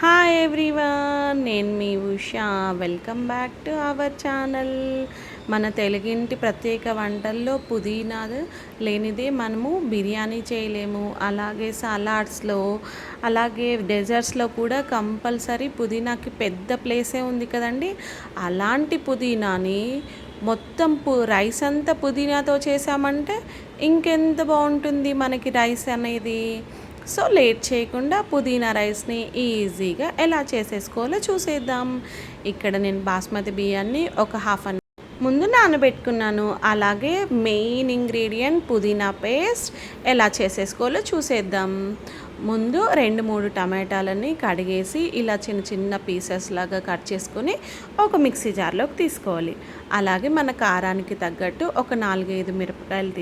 Hi everyone నేను మీ Usha. Welcome back to our channel మన తెలుగింటి ప్రత్యేక వంటల్లో పుదీనా లేనిదే మనము బిర్యానీ చేయలేము. అలాగే సలాడ్స్లో అలాగే డెజర్ట్స్లో కూడా కంపల్సరీ పుదీనాకి పెద్ద ప్లేసే ఉంది కదండి. అలాంటి పుదీనాని మొత్తం పు రైస్ అంతా పుదీనాతో చేసామంటే ఇంకెంత బాగుంటుంది మనకి రైస్ అనేది. సో లేట్ చేయకుండా పుదీనా రైస్ని ఈజీగా ఎలా చేసేసుకోవాలో చూసేద్దాం. ఇక్కడ నేను బాస్మతి బియ్యాన్ని ఒక హాఫ్ అన్ ముందు నానబెట్టుకున్నాను. అలాగే మెయిన్ ఇంగ్రీడియంట్ పుదీనా పేస్ట్ ఎలా చేసేసుకోవాలో చూసేద్దాం. ముందు రెండు మూడు టమాటాలని కడిగేసి ఇలా చిన్న చిన్న పీసెస్ లాగా కట్ చేసుకొని ఒక మిక్సీ జార్లోకి తీసుకోవాలి. అలాగే మన కారానికి తగ్గట్టు ఒక నాలుగైదు మిరపకాయలు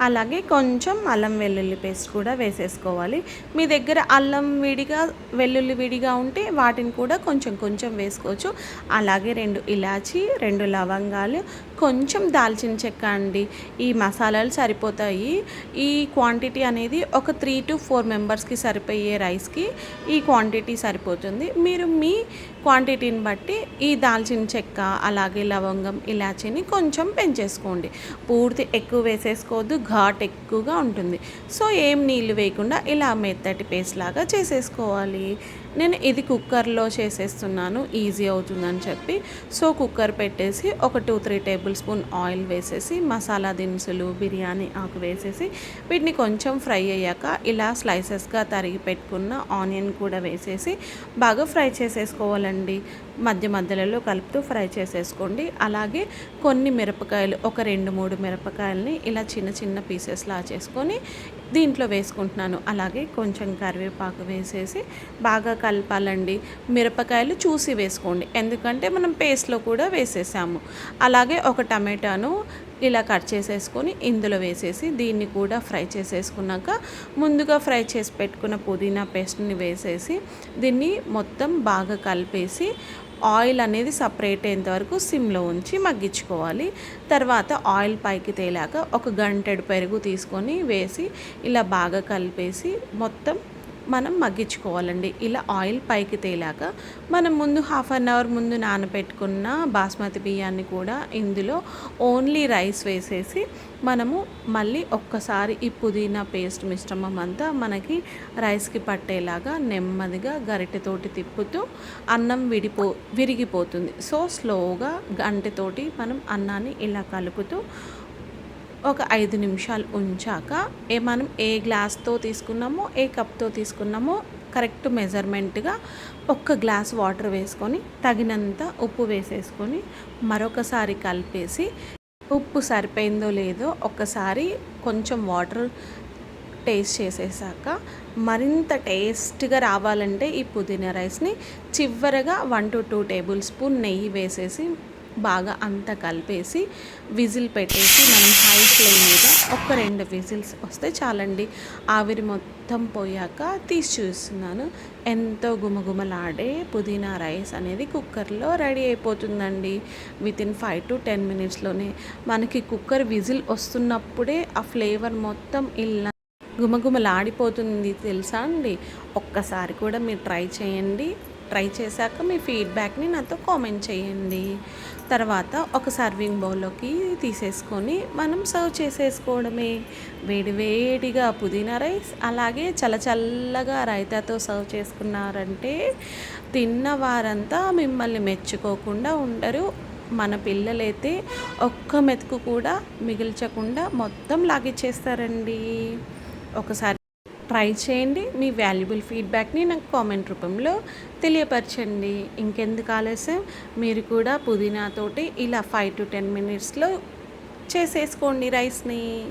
అలాగే కొంచెం అల్లం వెల్లుల్లి పేస్ట్ కూడా వేసేసుకోవాలి. మీ దగ్గర అల్లం విడిగా వెల్లుల్లి విడిగా ఉంటే వాటిని కూడా కొంచెం కొంచెం వేసుకోవచ్చు. అలాగే రెండు ఇలాచి రెండు లవంగాలు కొంచెం దాల్చిన చెక్క అండి. ఈ మసాలాలు సరిపోతాయి. ఈ క్వాంటిటీ అనేది ఒక త్రీ టు ఫోర్ మెంబర్స్కి సరిపోయే రైస్కి ఈ క్వాంటిటీ సరిపోతుంది. మీరు మీ క్వాంటిటీని బట్టి ఈ దాల్చిన చెక్క అలాగే లవంగం ఇలాచీని కొంచెం పెంచేసుకోండి. పూర్తి ఎక్కువ వేసేసుకోవద్దు ఘాట్ ఎక్కువగా ఉంటుంది. సో ఏం నీళ్ళు వేయకుండా ఇలా మెత్తటి పేస్ట్ లాగా చేసేసుకోవాలి. నేను ఇది కుక్కర్లో చేసేస్తున్నాను ఈజీ అవుతుందని చెప్పి. సో కుక్కర్ పెట్టేసి ఒక two three tablespoon oil వేసేసి మసాలా దినుసులు బిర్యానీ ఆకు వేసేసి వీటిని కొంచెం ఫ్రై అయ్యాక ఇలా స్లైసెస్గా తరిగి పెట్టుకున్న ఆనియన్ కూడా వేసేసి బాగా ఫ్రై చేసేసుకోవాలండి. మధ్య మధ్యలో కలుపుతూ ఫ్రై చేసేసుకోండి. అలాగే కొన్ని మిరపకాయలు ఒక రెండు మూడు మిరపకాయలని ఇలా చిన్న చిన్న పీసెస్లా చేసుకొని దీంట్లో వేసుకుంటున్నాను. అలాగే కొంచెం కరివేపాకు వేసేసి బాగా కలపాలండి. మిరపకాయలు చూసి వేసుకోండి. ఎందుకంటే మనం పేస్ట్లో కూడా వేసేసాము. అలాగే ఒక టమాటాను ఇలా కట్ చేసేసుకొని ఇందులో వేసేసి దీన్ని కూడా ఫ్రై చేసేసుకున్నాక ముందుగా ఫ్రై చేసి పెట్టుకున్న పుదీనా పేస్ట్ని వేసేసి దీన్ని మొత్తం బాగా కలిపేసి ఆయిల్ అనేది సపరేట్ అయ్యేంతవరకు సిమ్లో ఉంచి మగ్గించుకోవాలి. తర్వాత ఆయిల్ పైకి తేలాక ఒక గంటెడు పెరుగు తీసుకొని వేసి ఇలా బాగా కలిపేసి మొత్తం మనం మగ్గించుకోవాలండి. ఇలా ఆయిల్ పైకి తేలాక మనం ముందు హాఫ్ అన్ అవర్ ముందు నానబెట్టుకున్న బాస్మతి బియ్యాన్ని కూడా ఇందులో ఓన్లీ రైస్ వేసేసి మనము మళ్ళీ ఒక్కసారి ఈ పుదీనా పేస్ట్ మిశ్రమం అంతా మనకి రైస్కి పట్టేలాగా నెమ్మదిగా గరిటెతోటి తిప్పుతూ అన్నం విడిపో విరిగిపోతుంది. సో స్లోగా గంటెతోటి మనం అన్నాన్ని ఇలా కలుపుతూ ఒక ఐదు నిమిషాలు ఉంచాక ఏ మనం ఏ గ్లాస్తో తీసుకున్నామో ఏ కప్తో తీసుకున్నామో కరెక్ట్ మెజర్మెంట్గా ఒక్క గ్లాస్ వాటర్ వేసుకొని తగినంత ఉప్పు వేసేసుకొని మరొకసారి కలిపేసి ఉప్పు సరిపోయిందో లేదో ఒక్కసారి కొంచెం వాటర్ టేస్ట్ చేసేసాక మరింత టేస్ట్గా రావాలంటే ఈ పుదీనా రైస్ని చివరగా one to two tablespoon నెయ్యి వేసేసి బాగా అంతా కలిపేసి విజిల్ పెట్టేసి మనం హై ఫ్లేమ్ మీద ఒక రెండు విజిల్స్ వస్తే చాలండి. ఆవిరి మొత్తం పోయాక తీసి చూస్తున్నాను. ఎంతో గుమగుమలాడే పుదీనా రైస్ అనేది కుక్కర్లో రెడీ అయిపోతుందండి. Within five to ten మినిట్స్లోనే మనకి కుక్కర్ విజిల్ వస్తున్నప్పుడే ఆ ఫ్లేవర్ మొత్తం ఇలా గుమగుమలాడిపోతుంది. తెలుసా అండి? ఒక్కసారి కూడా మీరు ట్రై చేయండి. ట్రై చేశాక మీ ఫీడ్బ్యాక్ని నాతో కామెంట్ చేయండి. తర్వాత ఒక సర్వింగ్ బౌల్లోకి తీసేసుకొని మనం సర్వ్ చేసేసుకోవడమే. వేడివేడిగా పుదీనా రైస్ అలాగే చల్లచల్లగా రైతాతో సర్వ్ చేసుకున్నారంటే తిన్న వారంతా మిమ్మల్ని మెచ్చుకోకుండా ఉండరు. మన పిల్లలైతే ఒక్క మెతుకు కూడా మిగిల్చకుండా మొత్తం లాగిచ్చేస్తారండి. ఒకసారి ట్రై చేయండి. మీ వాల్యుబుల్ ఫీడ్బ్యాక్ని నాకు కామెంట్ రూపంలో తెలియపరచండి. ఇంకెందుకు ఆలస్యం? మీరు కూడా పుదీనాతోటి ఇలా ఫైవ్ టు టెన్ మినిట్స్లో చేసేసుకోండి రైస్ని.